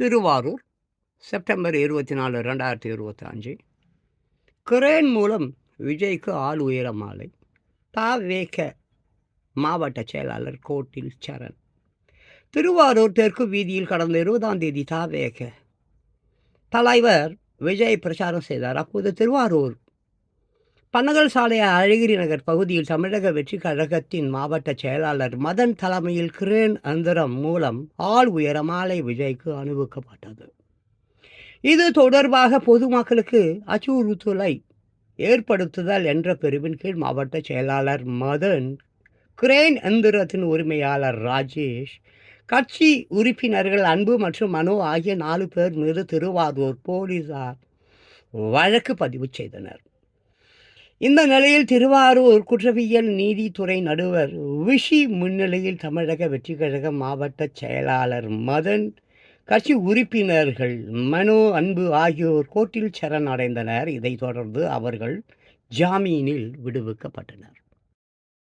Thiruvarur September இருபத்தி நாலு ரெண்டாயிரத்தி இருபத்தி அஞ்சு கிரேன் மூலம் விஜய்க்கு ஆள் உயர மாலை. தாவேக மாவட்ட செயலாளர் கோட்டில் சரண். திருவாரூர் தெற்கு வீதியில் கடந்த இருபதாம் தேதி தாவேக தலைவர் விஜய் பிரச்சாரம் செய்தார். அப்போது திருவாரூர் பனகல் சாலை அழகிரி நகர் பகுதியில் தமிழக வெற்றி கழகத்தின் மாவட்ட செயலாளர் மதன் தலைமையில் கிரேன் அந்தரம் மூலம் ஆள் உயர மாலை விஜய்க்கு அனுபவிக்கப்பட்டது இது தொடர்பாக பொதுமக்களுக்கு அச்சுறுத்தலை ஏற்படுத்துதல் என்ற பிரிவின் கீழ் மாவட்ட செயலாளர் மதன் கிரேன் எந்திரத்தின் உரிமையாளர் ராஜேஷ் கட்சி உறுப்பினர்கள் அன்பு மற்றும் மனோ ஆகிய நாலு பேர் மீது திருவாரூர் போலீசார் வழக்கு பதிவு செய்தனர். இந்த நிலையில் திருவாரூர் குற்றவியல் நீதித்துறை நடுவர் விஷி முன்னிலையில் தமிழக வெற்றி கழக மாவட்ட செயலாளர் மதன் கட்சி உறுப்பினர்கள் மனோ அன்பு ஆகியோர் கோர்ட்டில் சரணடைந்தனர் இதைத் தொடர்ந்து அவர்கள் ஜாமீனில் விடுவிக்கப்பட்டனர்.